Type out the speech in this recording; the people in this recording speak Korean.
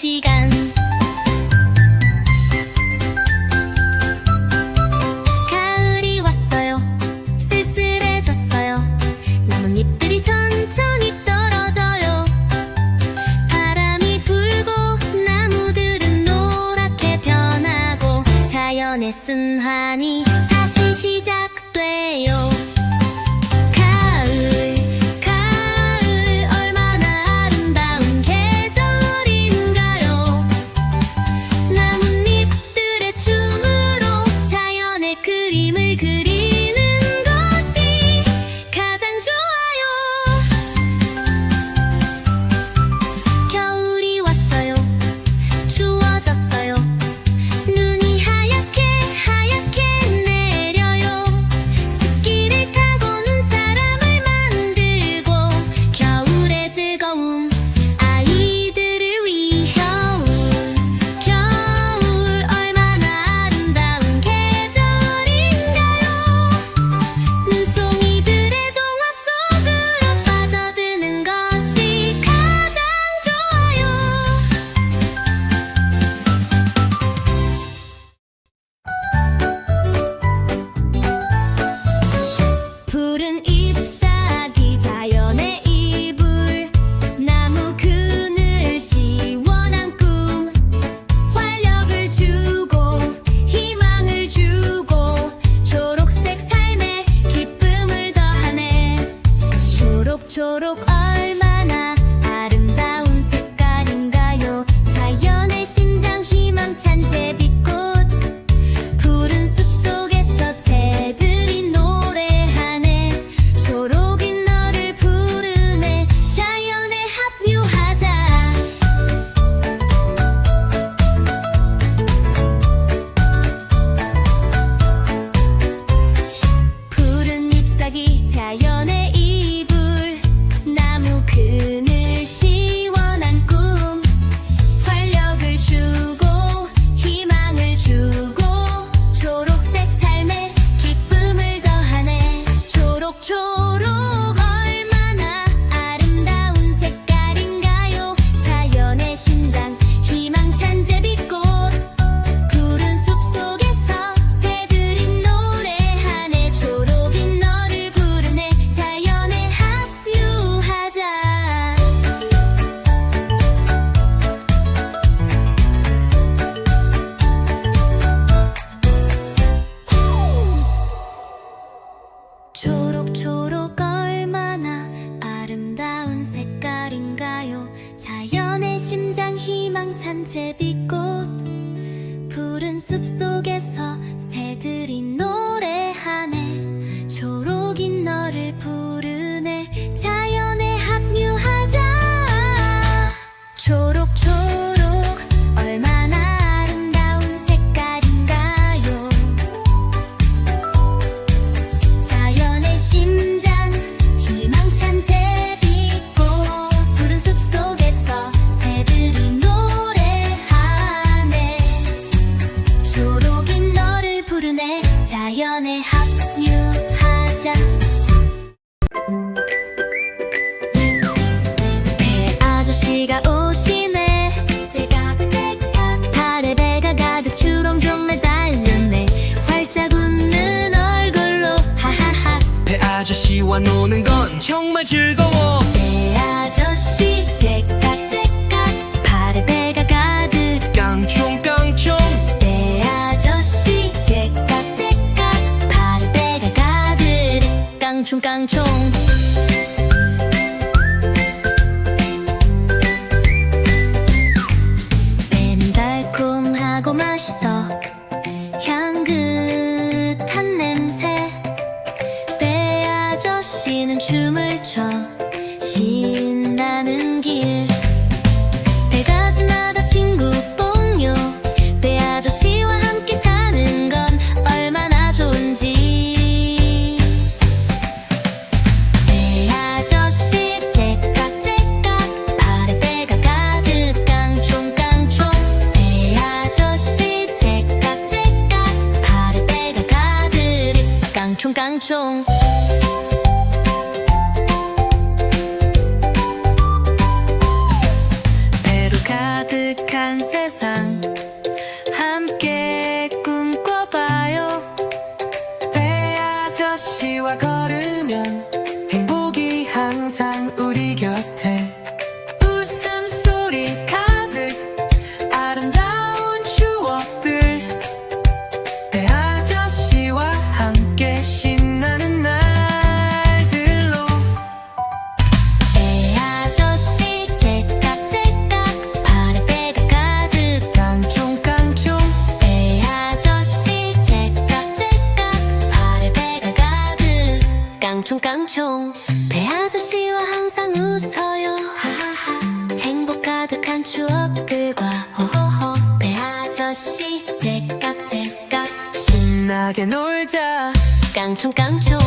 시간. 가을이 왔어요. 쓸쓸해졌어요. 나뭇잎들이 천천히 떨어져요. 바람이 불고 나무들은 노랗게 변하고 자연의 순환이 ฉันเจ็บอีก 노는 건 정말 즐거워. 내 아저씨 째깍 째깍 발에 배가 가득. 깡총 깡총. 내 아저씨 째깍 째깍 발에 배가 가득. 깡총 깡총. 총 배로 가득한 세상 함께 꿈꿔봐요. 배 아저씨와 걸으면 깡총 깡총. 배 아저씨와 항상 웃어요. 행복 가득한 추억들과 호호호. 배 아저씨 제깍제깍. 신나게 놀자. 깡총 깡총.